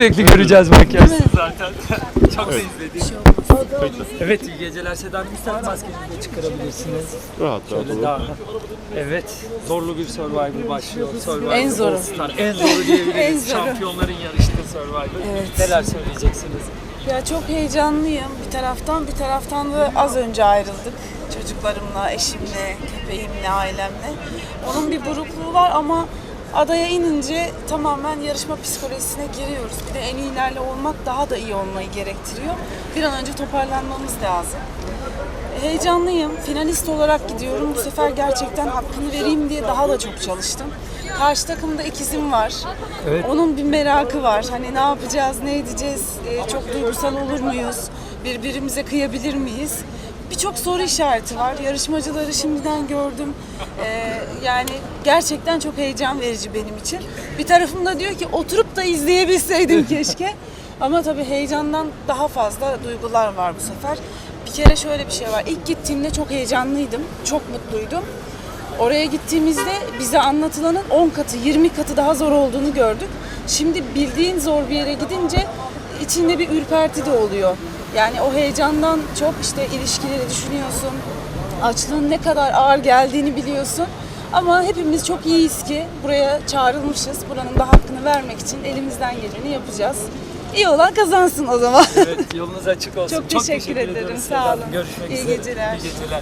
Sürekli göreceğiz makyaj. zaten. Çok da izledik. Evet iyi geceler Seda Hanım. İster maskenizi de çıkarabilirsiniz. Rahat rahat Şöyle olur. daha. Evet. Zorlu bir Survivor başlıyor. Survivor En zoru. All Star. En zoru diyebiliriz. En zoru. Şampiyonların yarıştığı Survivor. Evet. Neler söyleyeceksiniz? Ya çok heyecanlıyım bir taraftan, bir taraftan da az önce ayrıldık. Çocuklarımla, eşimle, köpeğimle, ailemle. Onun bir burukluğu var ama adaya inince tamamen yarışma psikolojisine giriyoruz. Bir de en iyilerle olmak daha da iyi olmayı gerektiriyor. Bir an önce toparlanmamız lazım. Heyecanlıyım. Finalist olarak gidiyorum. Bu sefer gerçekten hakkını vereyim diye daha da çok çalıştım. Karşı takımda ikizim var. Evet. Onun bir merakı var. Hani ne yapacağız, ne edeceğiz, Ee, çok duygusal olur muyuz, birbirimize kıyabilir miyiz? Birçok soru işareti var. Yarışmacıları şimdiden gördüm. Ee, yani gerçekten çok heyecan verici benim için. Bir tarafım da diyor ki oturup da izleyebilseydim keşke. Ama tabii heyecandan daha fazla duygular var bu sefer. Bir kere şöyle bir şey var. İlk gittiğimde çok heyecanlıydım, çok mutluydum. Oraya gittiğimizde bize anlatılanın 10 katı, 20 katı daha zor olduğunu gördük. Şimdi bildiğin zor bir yere gidince içinde bir ürperti de oluyor. Yani o heyecandan çok işte ilişkileri düşünüyorsun. Açlığın ne kadar ağır geldiğini biliyorsun. Ama hepimiz çok iyiyiz ki buraya çağrılmışız. Buranın da hakkını vermek için elimizden geleni yapacağız. İyi olan kazansın o zaman. Evet yolunuz açık olsun. Çok teşekkür ederim, ediyoruz sağ olun. Görüşmek İyi üzere. geceler. İyi geceler.